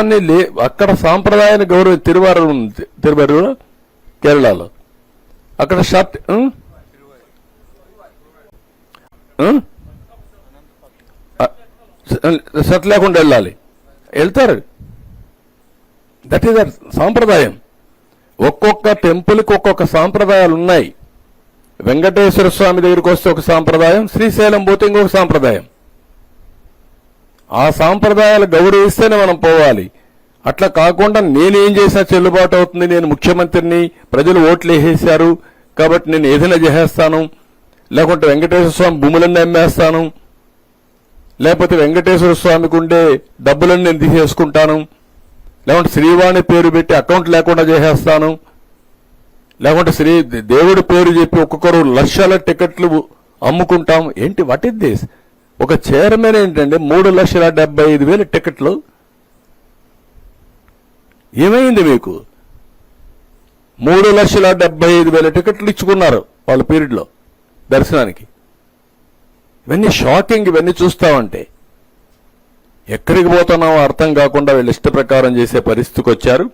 సాంప్రదాయాన్ని లే అక్కడ సాంప్రదాయాన్ని గౌరవ తిరువారు ఉంది తిరువారు కేరళలో. అక్కడ షర్ట్ షర్ట్ లేకుండా వెళ్ళాలి. వెళ్తారు. దట్ ఈస్ అర్ సాంప్రదాయం. ఒక్కొక్క టెంపుల్కి ఒక్కొక్క సాంప్రదాయాలు ఉన్నాయి. వెంకటేశ్వర స్వామి దగ్గరికి వస్తే ఒక సాంప్రదాయం శ్రీశైలం పోతే ఇంకొక సాంప్రదాయం. ఆ సాంప్రదాయాలు గౌరవిస్తేనే మనం పోవాలి. అట్లా కాకుండా నేనేం చేసినా చెల్లుబాటు అవుతుంది. నేను ముఖ్యమంత్రిని ప్రజలు ఓట్లు వేసేశారు కాబట్టి నేను ఏదైనా చేసేస్తాను. లేకుంటే వెంకటేశ్వర స్వామి భూములన్నీ అమ్మేస్తాను. లేకపోతే వెంకటేశ్వర స్వామికి ఉండే డబ్బులన్నీ నేను తీసేసుకుంటాను. లేకుంటే శ్రీవాణి పేరు పెట్టి అకౌంట్ లేకుండా చేసేస్తాను. లేకుంటే శ్రీ దేవుడి పేరు చెప్పి ఒక్కొక్కరు లక్షల టికెట్లు అమ్ముకుంటాం. ఏంటి వాట్ ఇస్ దిస్ ఒక చైర్మన్ ఏంటంటే మూడు లక్షల డెబ్బై ఐదు వేల టికెట్లు ఏమైంది మీకు? మూడు లక్షల డెబ్బై ఐదు వేల టికెట్లు ఇచ్చుకున్నారు వాళ్ళ పీరియడ్లో దర్శనానికి. ఇవన్నీ షాకింగ్ ఇవన్నీ చూస్తామంటే. ఎక్కడికి పోతున్నామో అర్థం కాకుండా వీళ్ళు ఇష్ట ప్రకారం చేసే పరిస్థితికి వచ్చారు.